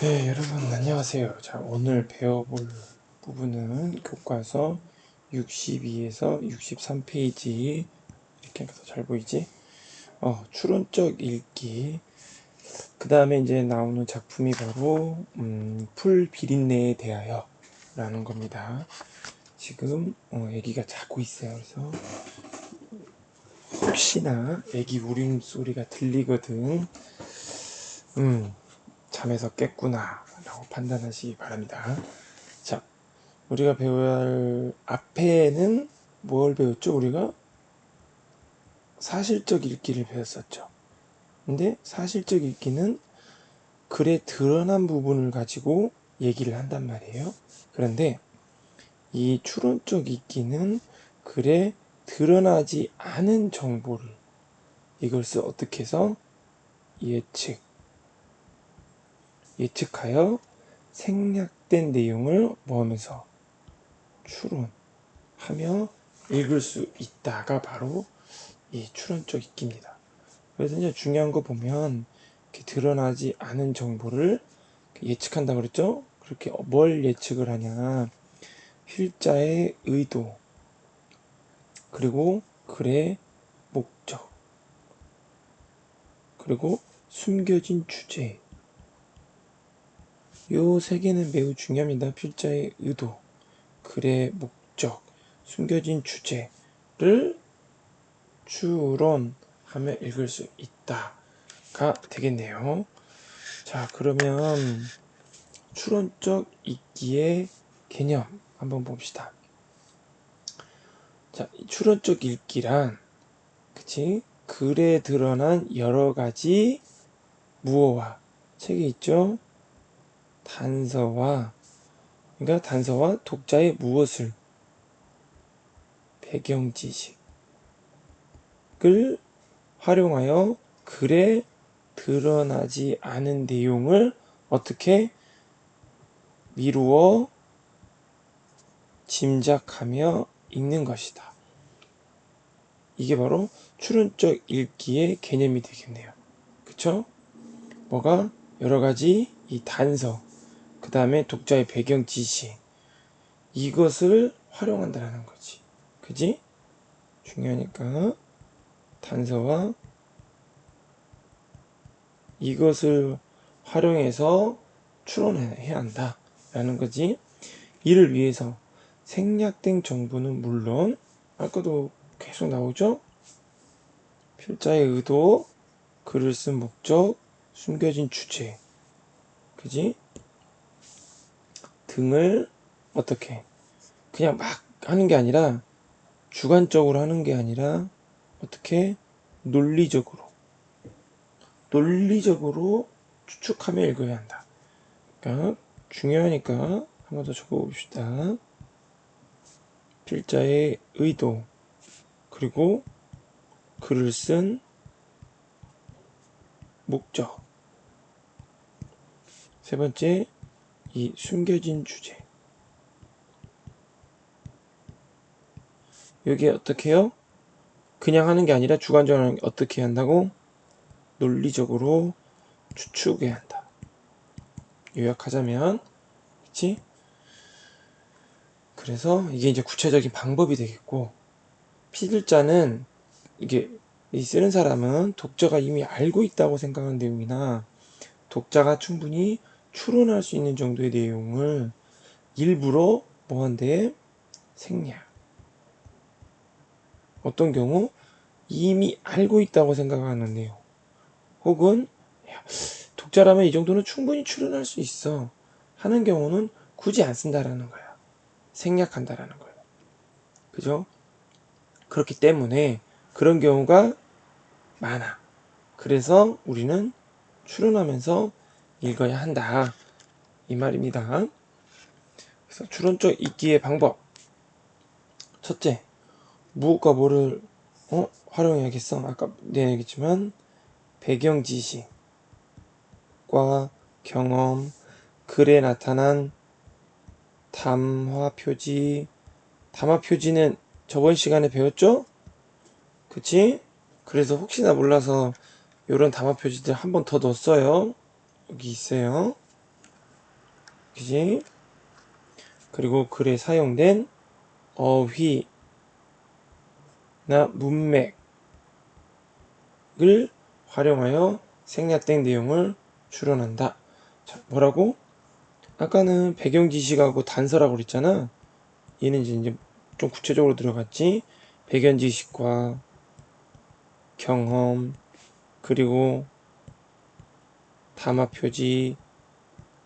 네, 여러분 안녕하세요. 자, 오늘 배워볼 부분은 교과서 62에서 63페이지 이렇게 해서 잘 보이지? 어, 추론적 읽기. 그 다음에 이제 나오는 작품이 바로 음, 풀 비린내에 대하여 라는 겁니다. 지금 어, 애기가 자고 있어요. 그래서 혹시나 애기 울음소리가 들리거든. 음, 잠에서 깼구나 라고 판단하시기 바랍니다. 자, 우리가 배워야 할 앞에는 뭘 배웠죠? 우리가 사실적 읽기를 배웠었죠. 근데 사실적 읽기는 글에 드러난 부분을 가지고 얘기를 한단 말이에요. 그런데 이 추론적 읽기는 글에 드러나지 않은 정보를 이것을 어떻게 해서 예측, 예측하여 생략된 내용을 뭐하면서 추론하며 읽을 수 있다가 바로 이 추론적 읽기입니다. 그래서 이제 중요한 거 보면 드러나지 않은 정보를 예측한다 그랬죠? 그렇게 뭘 예측을 하냐? 필자의 의도 그리고 글의 목적 그리고 숨겨진 주제 요 세 개는 매우 중요합니다. 필자의 의도, 글의 목적, 숨겨진 주제를 추론하며 읽을 수 있다가 되겠네요. 자, 그러면 추론적 읽기의 개념 한번 봅시다. 자, 추론적 읽기란 그치? 글에 드러난 여러 가지 무어와 책에 있죠? 단서와 그러니까 단서와 독자의 무엇을 배경 지식을 활용하여 글에 드러나지 않은 내용을 어떻게 미루어 짐작하며 읽는 것이다. 이게 바로 추론적 읽기의 개념이 되겠네요. 그쵸? 뭐가 여러 가지 이 단서, 그 다음에 독자의 배경 지시. 이것을 활용한다는 거지. 그지? 중요하니까 단서와 이것을 활용해서 추론해야 한다 라는 거지. 이를 위해서 생략된 정보는 물론 아까도 계속 나오죠? 필자의 의도 글을 쓴 목적 숨겨진 주제. 그지? 등을 어떻게 그냥 막 하는 게 아니라 주관적으로 하는 게 아니라 어떻게 논리적으로 논리적으로 추측하며 읽어야 한다. 그러니까 중요하니까 한 번 더 적어봅시다. 필자의 의도 그리고 글을 쓴 목적 세 번째 이 숨겨진 주제. 여기 어떻게 해요? 그냥 하는 게 아니라 주관적으로 어떻게 한다고? 논리적으로 추측해야 한다. 요약하자면, 그치? 그래서 이게 이제 구체적인 방법이 되겠고, 필자는 이게 쓰는 사람은 독자가 이미 알고 있다고 생각하는 내용이나 독자가 충분히 추론할 수 있는 정도의 내용을 일부러 뭐한데 생략. 어떤 경우 이미 알고 있다고 생각하는 내용. 혹은 독자라면 이 정도는 충분히 추론할 수 있어. 하는 경우는 굳이 안 쓴다라는 거야. 생략한다라는 거야. 그죠? 그렇기 때문에 그런 경우가 많아. 그래서 우리는 추론하면서 읽어야 한다. 이 말입니다. 그래서 추론적 읽기의 방법. 첫째, 무엇과 뭐를 어? 활용해야겠어? 아까 내 얘기했지만 배경 지식과 경험, 글에 나타난 담화 표지, 담화 표지는 저번 시간에 배웠죠? 그치? 그래서 혹시나 몰라서 이런 담화 표지들 한 번 더 넣었어요. 여기 있어요. 그지? 그리고 글에 사용된 어휘나 문맥을 활용하여 생략된 내용을 추론한다. 자, 뭐라고? 아까는 배경 지식하고 단서라고 그랬잖아. 얘는 이제 좀 구체적으로 들어갔지. 배경 지식과 경험 그리고 담화 표지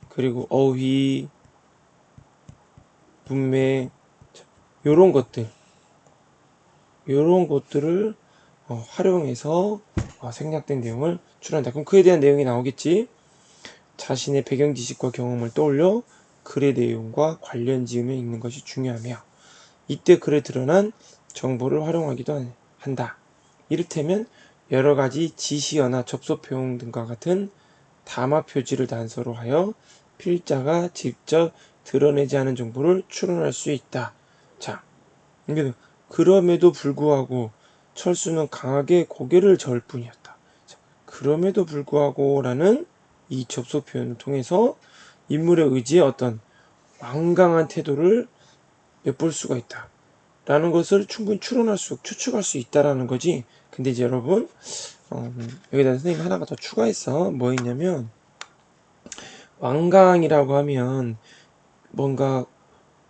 그리고 어휘 문맥 요런 것들 요런 것들을 어, 활용해서 어, 생략된 내용을 추론한다. 그럼 그에 대한 내용이 나오겠지. 자신의 배경 지식과 경험을 떠올려 글의 내용과 관련 지음에 읽는 것이 중요하며 이때 글에 드러난 정보를 활용하기도 한다. 이를테면 여러 가지 지시어나 접속표현 등과 같은 담화 표지를 단서로 하여 필자가 직접 드러내지 않은 정보를 추론할 수 있다. 자, 그럼에도 불구하고 철수는 강하게 고개를 저을 뿐이었다. 자, 그럼에도 불구하고라는 이 접속 표현을 통해서 인물의 의지에 어떤 완강한 태도를 엿볼 수가 있다. 라는 것을 충분히 추론할 수, 추측할 수 있다라는 거지. 근데 이제 여러분, 어, 여기다 선생님 하나가 더 추가했어. 뭐 있냐면, 완강이라고 하면 뭔가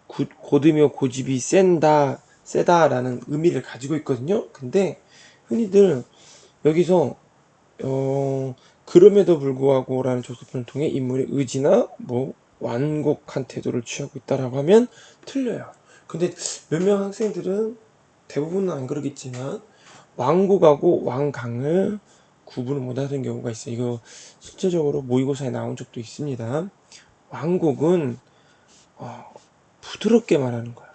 고, 고드며 고집이 센다, 세다라는 의미를 가지고 있거든요. 근데 흔히들 여기서 어, 그럼에도 불구하고 라는 조소편을 통해 인물의 의지나 뭐 완곡한 태도를 취하고 있다라고 하면 틀려요. 근데 몇 명 학생들은 대부분은 안 그러겠지만 왕곡하고 왕강을 구분을 못하는 경우가 있어요. 이거 실제적으로 모의고사에 나온 적도 있습니다. 왕곡은 어, 부드럽게 말하는 거야.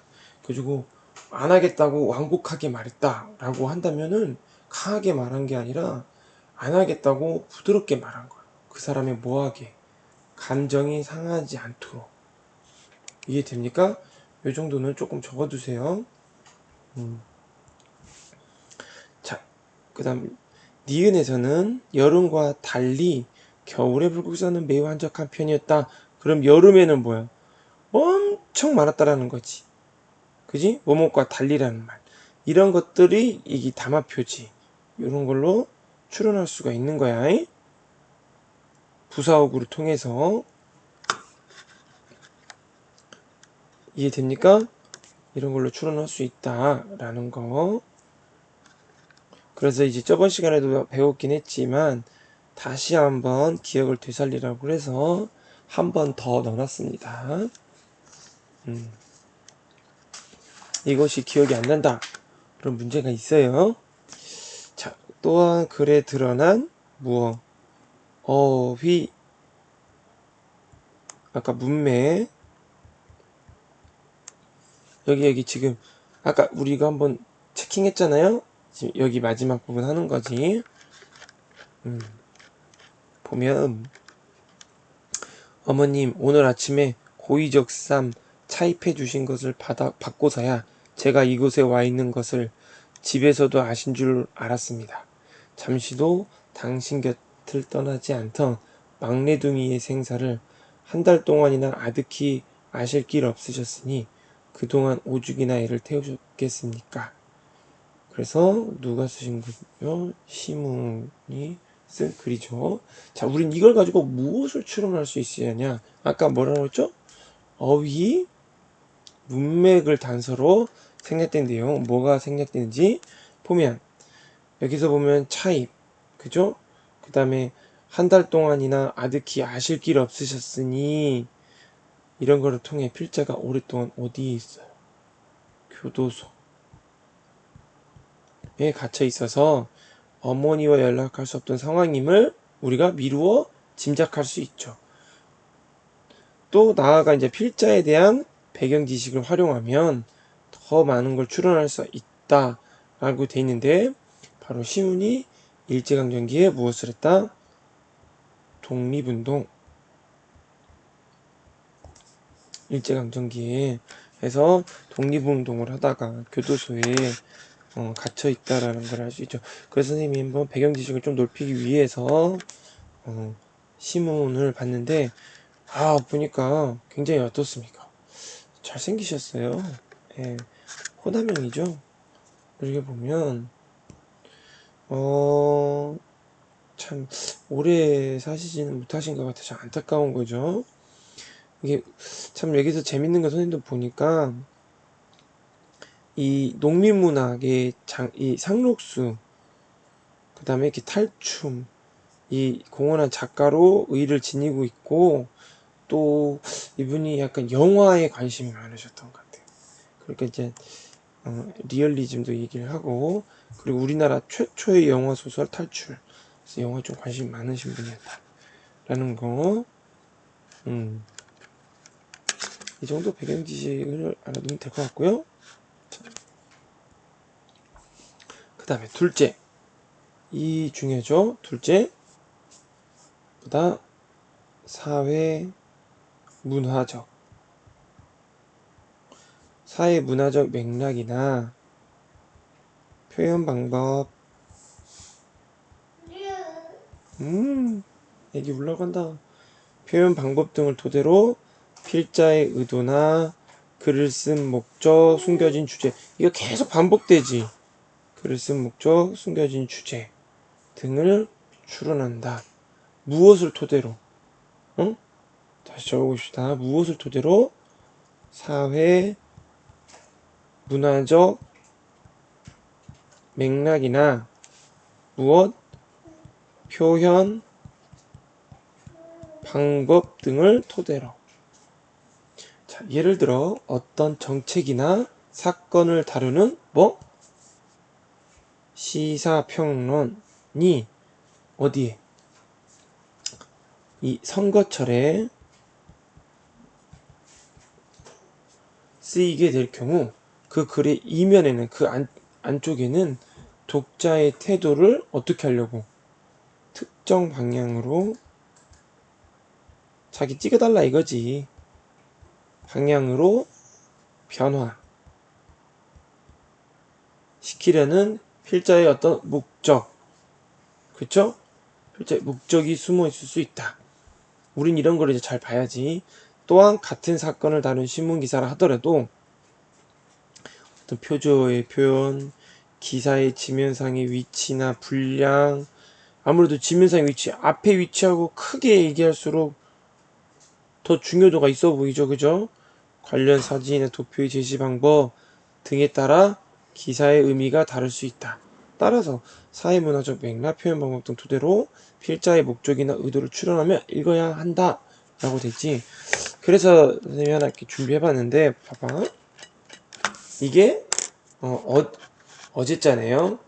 그리고 안 하겠다고 완곡하게 말했다라고 한다면은 강하게 말한 게 아니라 안 하겠다고 부드럽게 말한 거야. 그 사람이 뭐하게 감정이 상하지 않도록 이해됩니까? 이 정도는 조금 적어두세요. 음. 자, 그 다음 니은에서는 여름과 달리 겨울의 불국사는 매우 한적한 편이었다. 그럼 여름에는 뭐야? 엄청 많았다라는 거지. 그지? 뭐뭐과 달리라는 말. 이런 것들이 이게 담화 표지. 이런 걸로 추론할 수가 있는 거야. 부사어구를 통해서 이해됩니까? 이런 걸로 추론할 수 있다라는 거. 그래서 이제 저번 시간에도 배웠긴 했지만 다시 한번 기억을 되살리라고 해서 한 번 더 넣어놨습니다. 음. 이것이 기억이 안 난다. 그런 문제가 있어요. 자, 또한 글에 드러난 무어, 어휘, 아까 문매, 여기 여기 지금 아까 우리가 한번 체킹했잖아요. 지금 여기 마지막 부분 하는 거지. 음. 보면 어머님 오늘 아침에 고이적삼 차입해 주신 것을 받아 받고서야 제가 이곳에 와 있는 것을 집에서도 아신 줄 알았습니다. 잠시도 당신 곁을 떠나지 않던 막내둥이의 생사를 한 달 동안이나 아득히 아실 길 없으셨으니 그동안 오죽이나 애를 태우셨겠습니까? 그래서 누가 쓰신 거요? 시문이 쓴 글이죠. 자, 우린 이걸 가지고 무엇을 추론할 수 있으냐? 아까 뭐라고 했죠? 어휘, 문맥을 단서로 생략된 내용, 뭐가 생략되는지 보면 여기서 보면 차입, 그죠? 그 다음에 한 달 동안이나 아득히 아실 길 없으셨으니 이런 거를 통해 필자가 오랫동안 어디에 있어요? 교도소 에 갇혀 있어서 어머니와 연락할 수 없던 상황임을 우리가 미루어 짐작할 수 있죠. 또 나아가 이제 필자에 대한 배경 지식을 활용하면 더 많은 걸 추론할 수 있다라고 돼 있는데 바로 시문이 일제강점기에 무엇을 했다? 독립운동 일제강점기에 해서 독립운동을 하다가 교도소에 어, 갇혀 있다라는 걸 알 수 있죠. 그래서 선생님이 한번 배경 지식을 좀 높이기 위해서 어, 시문을 봤는데 아, 보니까 굉장히 어떻습니까? 잘생기셨어요. 예, 호남형이죠? 이렇게 보면, 어, 참, 오래 사시지는 못하신 것 같아서 안타까운 거죠. 이게, 참, 여기서 재밌는 거 선생님도 보니까, 이 농민문학의 장, 이 상록수, 그 다음에 이렇게 탈춤, 이 공헌한 작가로 의를 지니고 있고, 또 이분이 약간 영화에 관심이 많으셨던 것 같아요. 그러니까 이제 어, 리얼리즘도 얘기를 하고 그리고 우리나라 최초의 영화 소설 탈출. 그래서 영화에 좀 관심이 많으신 분이었다 라는 거. 음. 이 정도 배경 지식을 알아두면 될 것 같고요. 그 다음에 둘째. 이 중요하죠. 둘째. 보다 사회 문화적 사회 문화적 맥락이나 표현 방법 음 애기 울러간다 표현 방법 등을 토대로 필자의 의도나 글을 쓴 목적 숨겨진 주제 이거 계속 반복되지 글을 쓴 목적 숨겨진 주제 등을 추론한다 무엇을 토대로 응? 다시 적어봅시다. 무엇을 토대로 사회, 문화적 맥락이나 무엇, 표현, 방법 등을 토대로. 자, 예를 들어 어떤 정책이나 사건을 다루는 뭐? 시사평론이 어디에? 이 선거철에 쓰이게 될 경우 그 글의 이면에는 그 안, 안쪽에는 독자의 태도를 어떻게 하려고 특정 방향으로 자기 찍어달라 이거지 방향으로 변화 시키려는 필자의 어떤 목적 그쵸? 필자의 목적이 숨어 있을 수 있다 우린 이런 걸 이제 잘 봐야지 또한 같은 사건을 다룬 신문 기사를 하더라도 어떤 표조의 표현, 기사의 지면상의 위치나 분량, 아무래도 지면상의 위치, 앞에 위치하고 크게 얘기할수록 더 중요도가 있어 보이죠, 그죠? 관련 사진의 도표의 제시 방법 등에 따라 기사의 의미가 다를 수 있다. 따라서 사회문화적 맥락, 표현 방법 등 토대로 필자의 목적이나 의도를 추론하며 읽어야 한다. 라고 되지. 그래서 선생님이 하나 이렇게 준비해봤는데 봐봐 이게 어, 어 어제잖아요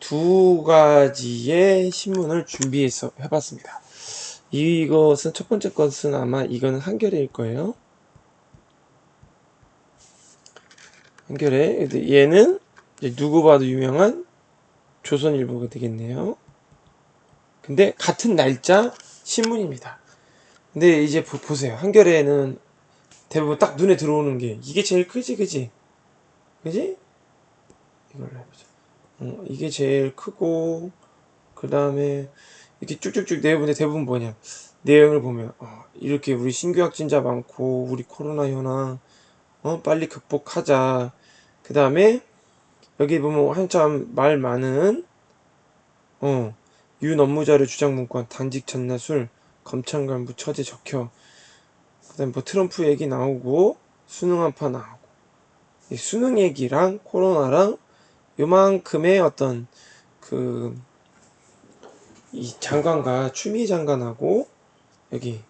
두 가지의 신문을 준비해서 해봤습니다 이것은 첫 번째 것은 아마 이거는 한겨레일 거예요 한겨레 얘는 누구 봐도 유명한 조선일보가 되겠네요 근데 같은 날짜 신문입니다 근데 이제 보, 보세요. 한겨레는 대부분 딱 눈에 들어오는 게 이게 제일 크지, 그지? 그지? 이걸로 해보자. 어, 이게 제일 크고 그 다음에 이렇게 쭉쭉쭉 내보내 대부분 뭐냐 내용을 보면 어, 이렇게 우리 신규 확진자 많고 우리 코로나 현황 어, 빨리 극복하자. 그 다음에 여기 보면 한참 말 많은 어, 윤 업무자료 주장 문건 당직 전나술 검찰 간부 처제 적혀 그다음 뭐 트럼프 얘기 나오고 수능 한파 나오고 이 수능 얘기랑 코로나랑 요만큼의 어떤 그 이 장관과 추미애 장관하고 여기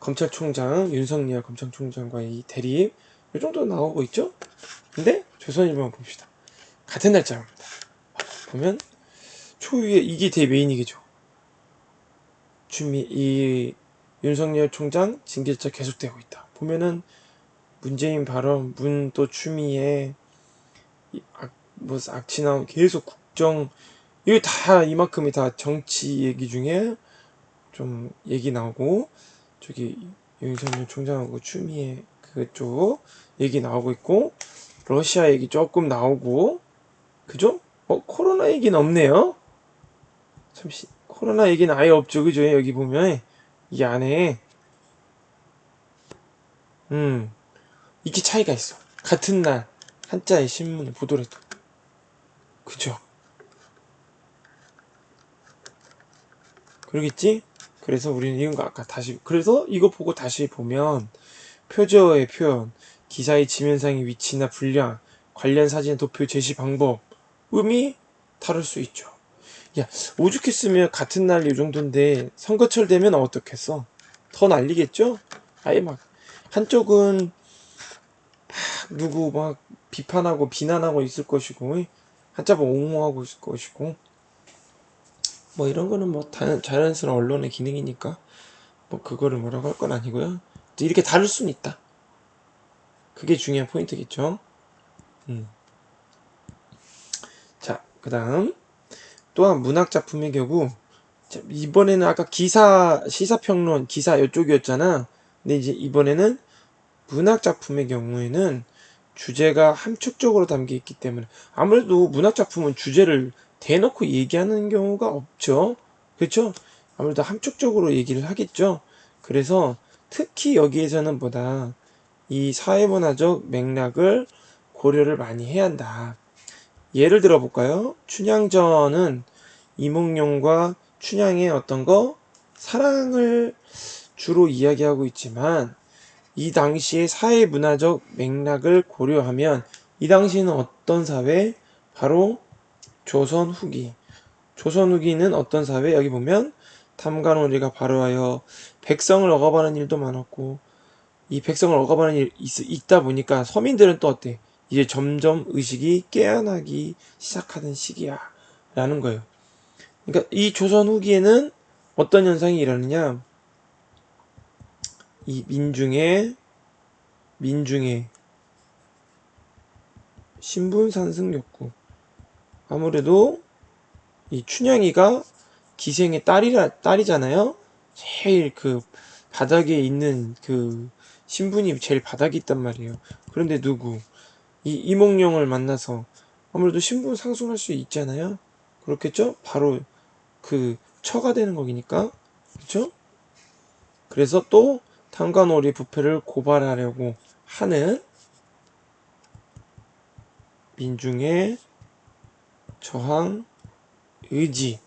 검찰총장 윤석열 검찰총장과의 이 대립 이 정도 나오고 있죠? 근데 조선일보만 봅시다. 같은 날짜입니다. 보면 초유의 이게 대 메인이겠죠. 주미 이 윤석열 총장 징계자 계속되고 있다. 보면은 문재인 발언, 문 또 추미애 악, 뭐 악취 나온 계속 국정 이거 다 이만큼이 다 정치 얘기 중에 좀 얘기 나오고 저기 윤석열 총장하고 추미애 그쪽 얘기 나오고 있고 러시아 얘기 조금 나오고 그죠? 어 코로나 얘기는 없네요. 잠시 코로나 얘기는 아예 없죠. 그죠? 여기 보면 이 안에 음, 이게 차이가 있어. 같은 날 한자의 신문을 보더라도. 그죠? 그러겠지? 그래서 우리는 이런 거 아까 다시, 그래서 이거 보고 다시 보면 표저의 표현, 기사의 지면상의 위치나 분량, 관련 사진의 도표 제시 방법, 의미 다를 수 있죠. 야, 오죽했으면 같은 날 이 정도인데 선거철 되면 어떻겠어? 더 난리겠죠? 아예 막 한쪽은 막 누구 막 비판하고 비난하고 있을 것이고 한쪽은 옹호하고 있을 것이고 뭐 이런 거는 뭐 다- 자연스러운 언론의 기능이니까 뭐 그거를 뭐라고 할 건 아니고요. 이렇게 다를 수는 있다. 그게 중요한 포인트겠죠. 음. 자, 그다음 또한 문학 작품의 경우 자, 이번에는 아까 기사 시사평론 기사 이쪽이었잖아. 근데 이제 이번에는 문학 작품의 경우에는 주제가 함축적으로 담겨 있기 때문에 아무래도 문학 작품은 주제를 대놓고 얘기하는 경우가 없죠. 그렇죠? 아무래도 함축적으로 얘기를 하겠죠. 그래서 특히 여기에서는 보다 이 사회문화적 맥락을 고려를 많이 해야 한다. 예를 들어 볼까요? 춘향전은 이몽룡과 춘향의 어떤 거 사랑을 주로 이야기하고 있지만 이 당시의 사회 문화적 맥락을 고려하면 이 당시에는 어떤 사회? 바로 조선 후기. 조선 후기는 어떤 사회? 여기 보면 탐관오리가 바로하여 백성을 억압하는 일도 많았고 이 백성을 억압하는 일 있, 있다 보니까 서민들은 또 어때? 이제 점점 의식이 깨어나기 시작하는 시기야. 라는 거예요. 그러니까 이 조선 후기에는 어떤 현상이 일어나냐? 이 민중의 민중의 신분 상승 욕구. 아무래도 이 춘향이가 기생의 딸이라 딸이잖아요. 제일 그 바닥에 있는 그 신분이 제일 바닥에 있단 말이에요. 그런데 누구? 이 이몽룡을 만나서 아무래도 신분 상승할 수 있잖아요. 그렇겠죠? 바로 그 처가 되는 거기니까. 그렇죠? 그래서 또 탄관오리 부패를 고발하려고 하는 민중의 저항 의지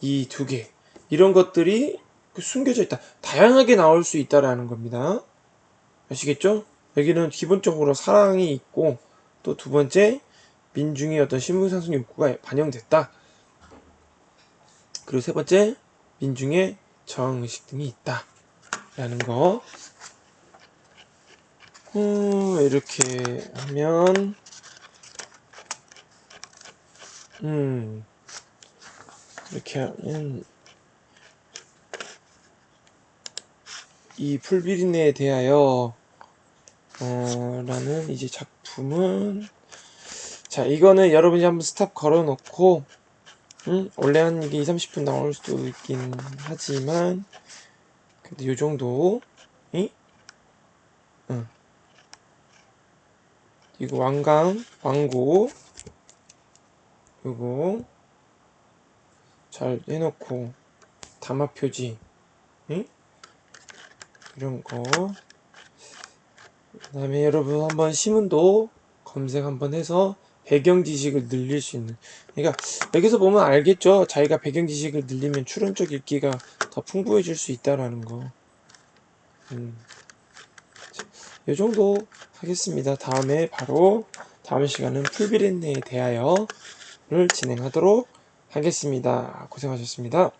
이 두 개 이런 것들이 그 숨겨져 있다. 다양하게 나올 수 있다라는 겁니다. 아시겠죠? 여기는 기본적으로 사랑이 있고 또 두 번째 민중의 어떤 신분 상승 욕구가 반영됐다. 그리고 세 번째 민중의 저항 의식 등이 있다. 라는 거. 음, 이렇게 하면 음. 이렇게 하면 이 풀비린내에 대하여 어, 라는 이제 작 품은 자 이거는 여러분이 한번 스탑 걸어놓고 음, 원래 한 이게 2, 30분 나올 수도 있긴 하지만 근데 요 정도 이? 응. 이거 왕강 왕고 요거 잘 해놓고 담화 표지 응? 이런 거 그 다음에 여러분 한번 신문도 검색 한번 해서 배경 지식을 늘릴 수 있는 그러니까 여기서 보면 알겠죠? 자기가 배경 지식을 늘리면 추론적 읽기가 더 풍부해질 수 있다라는 거. 음. 이 정도 하겠습니다. 다음에 바로 다음 시간은 풀비린내에 대하여를 진행하도록 하겠습니다. 고생하셨습니다